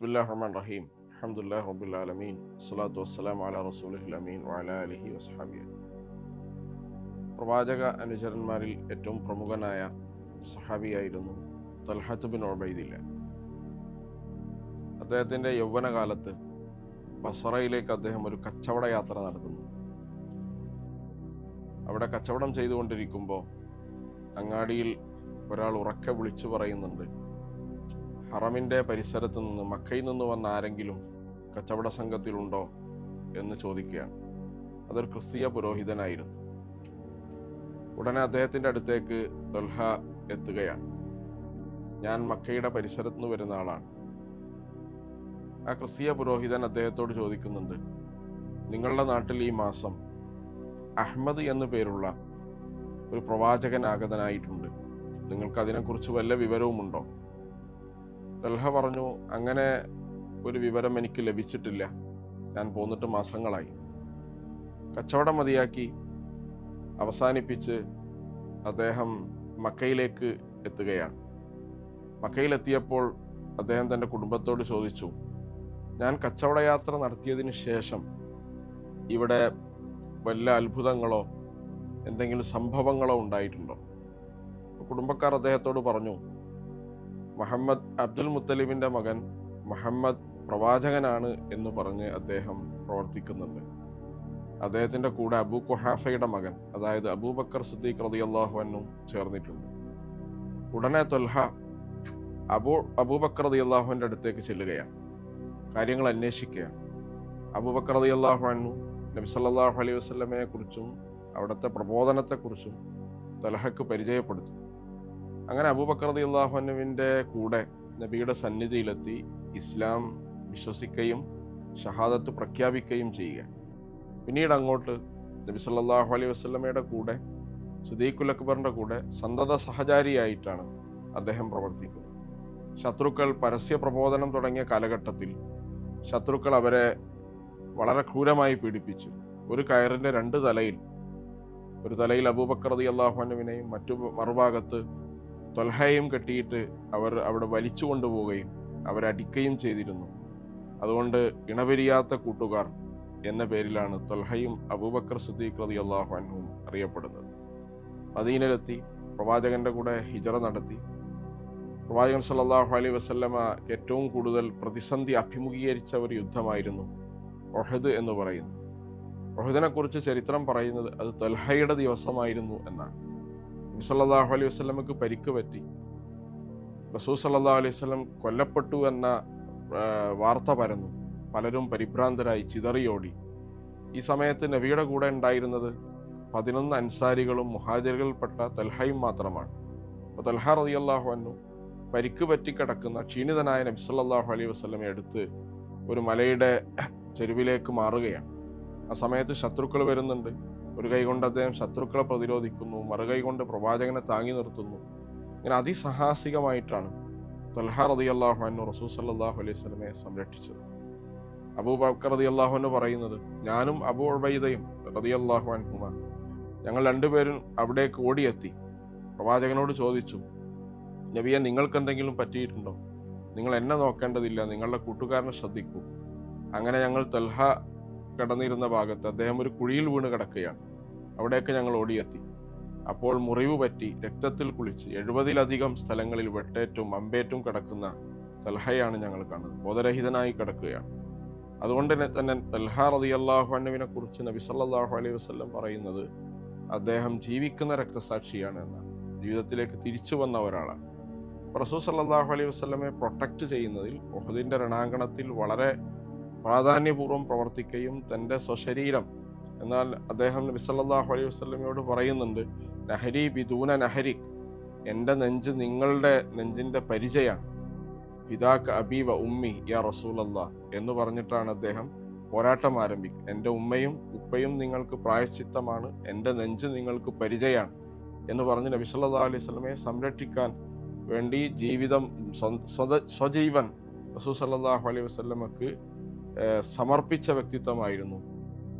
ബിസ്മില്ലാ റഹ്മാൻ റഹീം അഹമ്മദില്ലാ റബ്ബുൽ ആലമീൻ സ്വലാത്തു വസ്സലാം അല റസൂലിൽ അമീൻ വഅല അലിഹി വസ്ഹാബി പ്രവാചക അനുചരന്മാരിൽ ഏറ്റവും പ്രമുഖനായ സഹാബിയായിരുന്നു തൽഹത്ത് ബിൻ ഒബൈദില്ല അദ്ദേഹത്തിന്റെ യൗവനകാലത്ത് ബസറയിലേക്ക് അദ്ദേഹം ഒരു കച്ചവട യാത്ര നടത്തുന്നു. അവിടെ കച്ചവടം ചെയ്തുകൊണ്ടിരിക്കുമ്പോൾ അങ്ങാടിയിൽ ഒരാൾ ഉറക്കെ വിളിച്ചു പറയുന്നുണ്ട് ഹറമിന്റെ പരിസരത്ത് നിന്ന് മക്കയിൽ നിന്ന് വന്ന ആരെങ്കിലും കച്ചവട സംഘത്തിലുണ്ടോ എന്ന് ചോദിക്കുകയാണ്. അതൊരു ക്രിസ്തീയ പുരോഹിതനായിരുന്നു. ഉടനെ അദ്ദേഹത്തിന്റെ അടുത്തേക്ക് തൊൽഹ എത്തുകയാണ്. ഞാൻ മക്കയുടെ പരിസരത്ത് നിന്ന് വരുന്ന ആളാണ്. ആ ക്രിസ്തീയ പുരോഹിതൻ അദ്ദേഹത്തോട് ചോദിക്കുന്നുണ്ട് നിങ്ങളുടെ നാട്ടിൽ ഈ മാസം അഹമ്മദ് എന്നു പേരുള്ള ഒരു പ്രവാചകൻ ആഗതനായിട്ടുണ്ട്. നിങ്ങൾക്ക് അതിനെക്കുറിച്ച് വല്ല വിവരവുമുണ്ടോ? തൽഹ പറഞ്ഞു അങ്ങനെ ഒരു വിവരം എനിക്ക് ലഭിച്ചിട്ടില്ല. ഞാൻ പോന്നിട്ട് മാസങ്ങളായി. കച്ചവടം മതിയാക്കി അവസാനിപ്പിച്ച് അദ്ദേഹം മക്കയിലേക്ക് എത്തുകയാണ്. മക്കയിലെത്തിയപ്പോൾ അദ്ദേഹം തന്റെ കുടുംബത്തോട് ചോദിച്ചു ഞാൻ കച്ചവട യാത്ര നടത്തിയതിന് ശേഷം ഇവിടെ വല്ല അത്ഭുതങ്ങളോ എന്തെങ്കിലും സംഭവങ്ങളോ ഉണ്ടായിട്ടുണ്ടോ? കുടുംബക്കാർ അദ്ദേഹത്തോട് പറഞ്ഞു മുഹമ്മദ് അബ്ദുൽ മുത്തലിബിന്റെ മകൻ മുഹമ്മദ് പ്രവാചകനാണ് എന്ന് പറഞ്ഞ് അദ്ദേഹം പ്രവർത്തിക്കുന്നുണ്ട്. അദ്ദേഹത്തിന്റെ കൂടെ അബൂ കുഹാഫയുടെ മകൻ അതായത് അബൂബക്കർ സിദ്ദീഖ് റതി അള്ളാഹുവനും ചേർന്നിട്ടുണ്ട്. ഉടനെ തൊൽഹ അബൂ അബൂബക്കർ റതി അള്ളാഹുവിന്റെ അടുത്തേക്ക് ചെല്ലുകയാണ്. കാര്യങ്ങൾ അന്വേഷിക്കുകയാണ്. അബൂബക്കർ റതി അള്ളാഹുവനു നബി സല്ലല്ലാഹു അലൈഹി വസ്ലമയെ കുറിച്ചും അവിടുത്തെ പ്രബോധനത്തെക്കുറിച്ചും തലഹക്ക് പരിചയപ്പെടുത്തും. അങ്ങനെ അബൂബക്കർ റതി അള്ളാഹുനുവിന്റെ കൂടെ നബിയുടെ സന്നിധിയിലെത്തി ഇസ്ലാം വിശ്വസിക്കുകയും ഷഹാദത്ത് പ്രഖ്യാപിക്കുകയും ചെയ്യുക. പിന്നീട് അങ്ങോട്ട് നബി സല്ലാഹു അലൈഹി വസ്ലമയുടെ കൂടെ സുദീഖുൽ അക്ബറിന്റെ കൂടെ സന്തത സഹചാരിയായിട്ടാണ് അദ്ദേഹം പ്രവർത്തിക്കുന്നത്. ശത്രുക്കൾ പരസ്യ പ്രബോധനം തുടങ്ങിയ കാലഘട്ടത്തിൽ ശത്രുക്കൾ അവരെ വളരെ ക്രൂരമായി പീഡിപ്പിച്ചു. ഒരു കയറിന്റെ രണ്ട് തലയിൽ ഒരു തലയിൽ അബൂബക്കർ റതി അള്ളാഹുനുവിനെയും മറ്റു മറുഭാഗത്ത് തൊൽഹയും കെട്ടിയിട്ട് അവർ അവിടെ വലിച്ചു കൊണ്ടുപോവുകയും അവരടിക്കുകയും ചെയ്തിരുന്നു. അതുകൊണ്ട് ഇണപിരിയാത്ത കൂട്ടുകാർ എന്ന പേരിലാണ് തൊൽഹയും അബൂബക്കർ സുദ്ദീഖ് റതി അള്ളാഹു അറിയപ്പെടുന്നത്. മദീനിലെത്തി പ്രവാചകന്റെ കൂടെ ഹിജറ നടത്തി. പ്രവാചകൻ സല്ലാഹു അലൈ വസല്ലമ ഏറ്റവും കൂടുതൽ പ്രതിസന്ധി അഭിമുഖീകരിച്ച ഒരു യുദ്ധമായിരുന്നു ഒഹദ് എന്ന് പറയുന്നു ഒഹദിനെ കുറിച്ച് ചരിത്രം പറയുന്നത് അത് തൊൽഹയുടെ ദിവസമായിരുന്നു എന്നാണ്. നബി സല്ലല്ലാഹു അലൈഹി വസ്ലമക്ക് പരിക്ക് പറ്റി. റസൂ സല്ലാ അലൈഹി വസ്ലം കൊല്ലപ്പെട്ടു എന്ന വാർത്ത പരന്നു. പലരും പരിഭ്രാന്തരായി ചിതറിയോടി. ഈ സമയത്ത് നബിയുടെ കൂടെ ഉണ്ടായിരുന്നത് പതിനൊന്ന് അൻസാരികളും മുഹാജറുകൾപ്പെട്ട തൽഹയും മാത്രമാണ്. അപ്പോൾ തൽഹ അള്ളാഹു അന്നു പരിക്ക് പറ്റി കിടക്കുന്ന ക്ഷീണിതനായ നബി സല്ലല്ലാഹു അലൈഹി വസ്ലമെ എടുത്ത് ഒരു മലയുടെ ചെരുവിലേക്ക് മാറുകയാണ്. ആ സമയത്ത് ശത്രുക്കൾ വരുന്നുണ്ട്. ഒരു കൈ കൊണ്ട് അദ്ദേഹം ശത്രുക്കളെ പ്രതിരോധിക്കുന്നു. മറുകൈ കൊണ്ട് പ്രവാചകനെ താങ്ങി നിർത്തുന്നു. ഇങ്ങനെ അതിസാഹസികമായിട്ടാണ് തൽഹ റതി അള്ളാഹുനു റസൂ സല്ലാഹു അലൈഹി സ്വലമയെ സംരക്ഷിച്ചത്. അബൂബക്കർ റതി അള്ളാഹുന് പറയുന്നത് ഞാനും അബൂ ഉബൈദയും റതി അള്ളാഹു അൻഹുമ. ഞങ്ങൾ രണ്ടുപേരും അവിടേക്ക് ഓടിയെത്തി. പ്രവാചകനോട് ചോദിച്ചു നബിയെ നിങ്ങൾക്ക് എന്തെങ്കിലും പറ്റിയിട്ടുണ്ടോ? നിങ്ങൾ എന്നെ നോക്കേണ്ടതില്ല. നിങ്ങളുടെ കൂട്ടുകാരനെ ശ്രദ്ധിക്കൂ. അങ്ങനെ ഞങ്ങൾ തൽഹ കിടന്നിരുന്ന ഭാഗത്ത് അദ്ദേഹം ഒരു കുഴിയിൽ വീണ് കിടക്കുകയാണ്. അവിടെയൊക്കെ ഞങ്ങൾ ഓടിയെത്തി. അപ്പോൾ മുറിവ് പറ്റി രക്തത്തിൽ കുളിച്ച് എഴുപതിലധികം സ്ഥലങ്ങളിൽ വെട്ടേറ്റും അമ്പേറ്റും കിടക്കുന്ന തൽഹയാണ് ഞങ്ങൾ കാണുന്നത്. ബോധരഹിതനായി കിടക്കുകയാണ്. അതുകൊണ്ട് തന്നെ തൽഹ റതി അള്ളാഹുവിനെ കുറിച്ച് നബി സല്ലാഹു അലൈഹി വസ്ലം പറയുന്നത് അദ്ദേഹം ജീവിക്കുന്ന രക്തസാക്ഷിയാണ് എന്നാണ്. ജീവിതത്തിലേക്ക് തിരിച്ചു വന്ന ഒരാളാണ്. റസൂ സല്ലാഹു അലൈഹി വസ്ലമെ പ്രൊട്ടക്റ്റ് ചെയ്യുന്നതിൽ ഒഹദിന്റെ രണാങ്കണത്തിൽ വളരെ പ്രാധാന്യപൂർവം പ്രവർത്തിക്കുകയും തന്റെ സ്വശരീരം. എന്നാൽ അദ്ദേഹം നബി സല്ലല്ലാഹു അലൈഹി വസല്ലമയോട് പറയുന്നുണ്ട് നഹരി ബിദൂന നഹരി എന്റെ നെഞ്ച് നിങ്ങളുടെ നെഞ്ചിന്റെ പരിചയമാണ്. ഫിദാക്ക് അബീവ ഉമ്മി യാ റസൂലല്ലാ എന്ന് പറഞ്ഞിട്ടാണ് അദ്ദേഹം പോരാട്ടം ആരംഭിക്കുക എന്റെ ഉമ്മയും ഉപ്പയും നിങ്ങൾക്ക് പ്രായശ്ചിത്തമാണ് എന്റെ നെഞ്ച് നിങ്ങൾക്ക് പരിചയമാണ് എന്ന് പറഞ്ഞ് നബി സല്ലാ അലൈഹി സ്വലമയെ സംരക്ഷിക്കാൻ വേണ്ടി ജീവിതം സ്വജീവൻ റസൂൽ സല്ലാഹു അലൈഹി വസല്ലമക്ക് സമർപ്പിച്ച വ്യക്തിത്വമായിരുന്നു.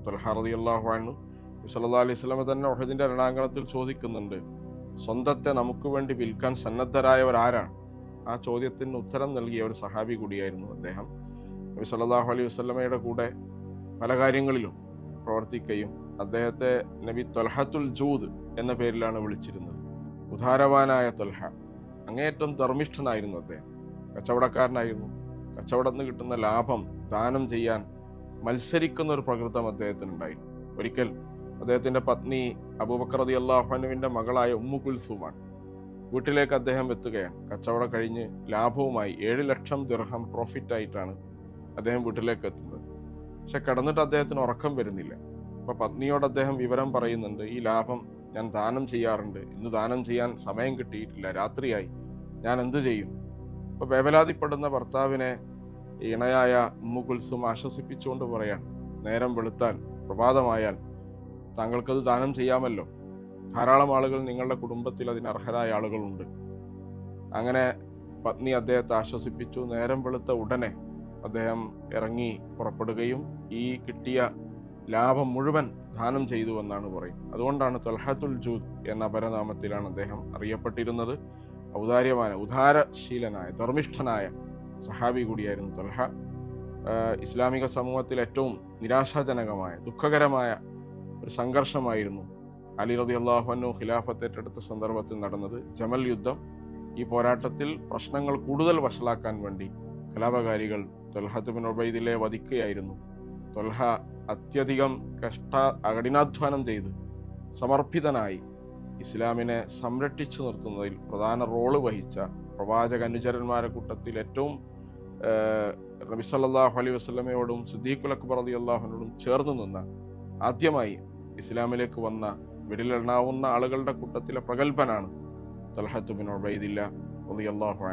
തൊൽഹാറതി അള്ളാഹുവാനു സല്ലാ അലൈഹി സ്വലമ തന്നെ ഒഹദിന്റെ രണാങ്കണത്തിൽ ചോദിക്കുന്നുണ്ട് സ്വന്തത്തെ നമുക്ക് വേണ്ടി വിൽക്കാൻ സന്നദ്ധരായവർ ആരാണ്? ആ ചോദ്യത്തിന് ഉത്തരം നൽകിയ ഒരു സഹാബി കൂടിയായിരുന്നു അദ്ദേഹം. നബി സല്ലാഹു അലൈഹി വസ്ലമയുടെ കൂടെ പല കാര്യങ്ങളിലും പ്രവർത്തിക്കുകയും അദ്ദേഹത്തെ നബി തൊൽഹത്തുൽ ജൂദ് എന്ന പേരിലാണ് വിളിച്ചിരുന്നത്. ഉദാരവാനായ തൊൽഹ അങ്ങേയറ്റം ധർമ്മിഷ്ഠനായിരുന്നു അദ്ദേഹം കച്ചവടക്കാരനായിരുന്നു. കച്ചവടത്തിൽ നിന്ന് കിട്ടുന്ന ലാഭം ദാനം ചെയ്യാൻ മത്സരിക്കുന്ന ഒരു പ്രകൃതം അദ്ദേഹത്തിനുണ്ടായി. ഒരിക്കൽ അദ്ദേഹത്തിന്റെ പത്നി അബൂബക്കർ അള്ളാഹുനുവിന്റെ മകളായ ഉമ്മു കുൽസുമാണ്. വീട്ടിലേക്ക് അദ്ദേഹം എത്തുകയാണ്. കച്ചവടം കഴിഞ്ഞ് ലാഭവുമായി ഏഴ് ലക്ഷം ദിർഹം പ്രോഫിറ്റ് ആയിട്ടാണ് അദ്ദേഹം വീട്ടിലേക്ക് എത്തുന്നത്. പക്ഷെ കിടന്നിട്ട് അദ്ദേഹത്തിന് ഉറക്കം വരുന്നില്ല. അപ്പൊ പത്നിയോട് അദ്ദേഹം വിവരം പറയുന്നുണ്ട് ഈ ലാഭം ഞാൻ ദാനം ചെയ്യാറുണ്ട്. ഇന്ന് ദാനം ചെയ്യാൻ സമയം കിട്ടിയിട്ടില്ല. രാത്രിയായി. ഞാൻ എന്തു ചെയ്യും? അപ്പൊ വേവലാതിപ്പെടുന്ന ഭർത്താവിനെ ഇണയായ ഉമ്മു കുൽസും ആശ്വസിപ്പിച്ചുകൊണ്ട് പറയാൻ നേരം വെളുത്താൽ പ്രഭാതമായാൽ താങ്കൾക്കത് ദാനം ചെയ്യാമല്ലോ. ധാരാളം ആളുകൾ നിങ്ങളുടെ കുടുംബത്തിൽ അതിന് അർഹരായ ആളുകളുണ്ട്. അങ്ങനെ പത്നി അദ്ദേഹത്തെ ആശ്വസിപ്പിച്ചു. നേരം വെളുത്ത ഉടനെ അദ്ദേഹം ഇറങ്ങി പുറപ്പെടുകയും ഈ കിട്ടിയ ലാഭം മുഴുവൻ ദാനം ചെയ്തു എന്നാണ് പറയുന്നത്. അതുകൊണ്ടാണ് തൊൽഹത്തുൽ ജൂദ് എന്ന അപരനാമത്തിലാണ് അദ്ദേഹം അറിയപ്പെട്ടിരുന്നത്. ഔദാര്യമായ ഉദാരശീലനായ ധർമ്മിഷ്ഠനായ സഹാബി കൂടിയായിരുന്നു തൽഹ. ഇസ്ലാമിക സമൂഹത്തിൽ ഏറ്റവും നിരാശാജനകമായ ദുഃഖകരമായ ഒരു സംഘർഷമായിരുന്നു അലി റതി അള്ളാഹുനു ഖിലാഫത്ത് ഏറ്റെടുത്ത സന്ദർഭത്തിൽ നടന്നത്. ജമൽ യുദ്ധം ഈ പോരാട്ടത്തിൽ പ്രശ്നങ്ങൾ കൂടുതൽ വഷളാക്കാൻ വേണ്ടി കലാപകാരികൾ തൊൽഹത്തുബിൻ ഉബൈദിലെ വധിക്കുകയായിരുന്നു. തൊൽഹ അത്യധികം കഷ്ട കഠിനാധ്വാനം ചെയ്ത് സമർപ്പിതനായി ഇസ്ലാമിനെ സംരക്ഷിച്ചു നിർത്തുന്നതിൽ പ്രധാന റോൾ വഹിച്ച പ്രവാചക അനുചരന്മാരെ കൂട്ടത്തിൽ ഏറ്റവും റബിസല്ലാഹു സല്ലല്ലാഹു അലൈഹി വസല്ലമയോടും സിദ്ദീഖുൽ അക്ബർ റളിയല്ലാഹു അള്ളാഹുനോടും ചേർന്ന് നിന്ന ആദ്യമായി ഇസ്ലാമിലേക്ക് വന്ന വിടലെണ്ണാവുന്ന ആളുകളുടെ കൂട്ടത്തിലെ പ്രഗത്ഭനാണ് തൽഹത്ത് ബിൻ അലി അള്ളാഹു